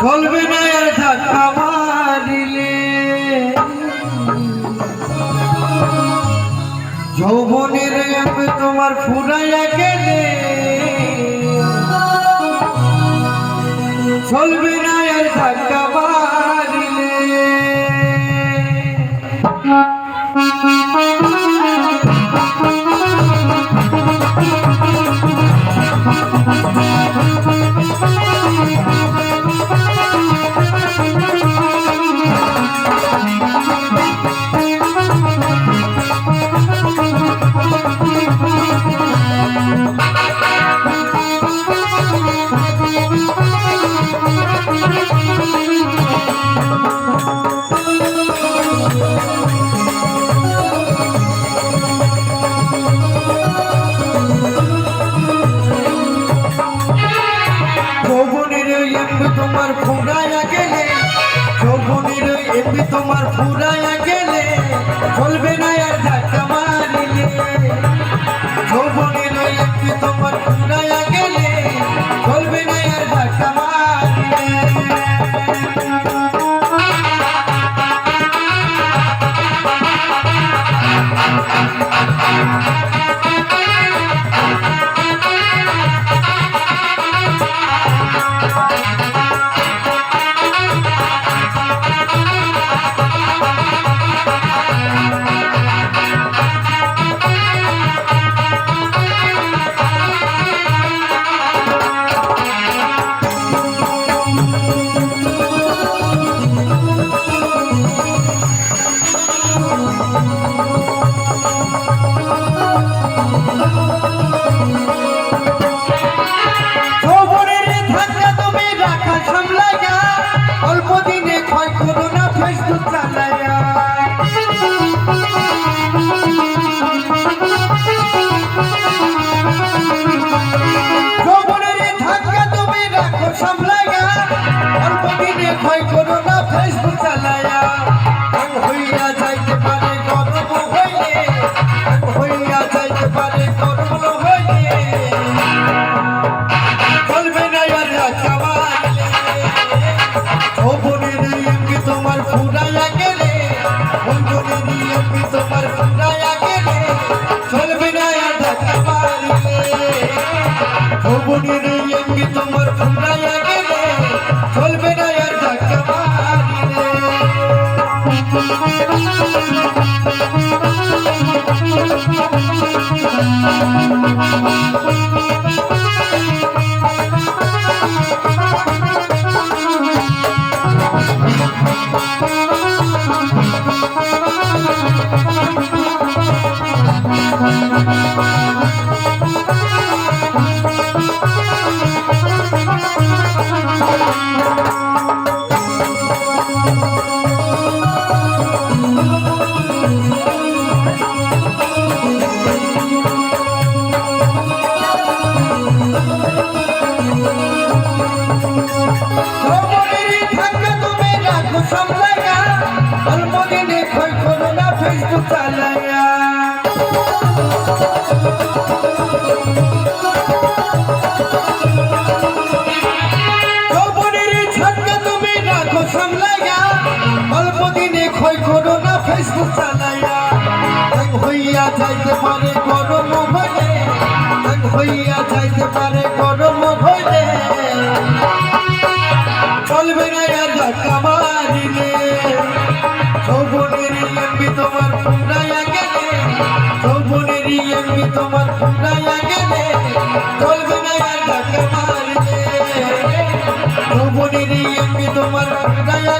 চলবে না আর ধাক্কা মারিলে। যৌবনের এমবে তোমার ফুরাইয়া গেলে। চলবে না আর ধাক্কা মারিলে। ফুরাইয়া গেলে, যৌবনের এমনি তোমার ফুরায়া গেলে চলবে না আর ধাক্কা মারিলে। যৌবনের এমনি তোমার ফুরাইয়া ああ。যৌবনের এমনি তোমার ফুরাইয়া গেলে যৌবনের এমনি তোমার ফুরাইয়া গেলে, চলবে না আর ধাক্কা মারলে যৌবনের এমনি তোমার ফুরাইয়া গেলে, চলবে না আর ধাক্কা মারলে হইয়া যাইতে পারে গরম হইলে হইয়া যাইতে পারে গরম হইলে। চলবে না আর ধাক্কা মারিলে এমবি তোমার ফুরাইয়া গেলে যৌবনের এমবি তোমার ফুরাইয়া গেলে চলবে না আর ধাক্কা মারিলে এমবি তোমার ফুরাইয়া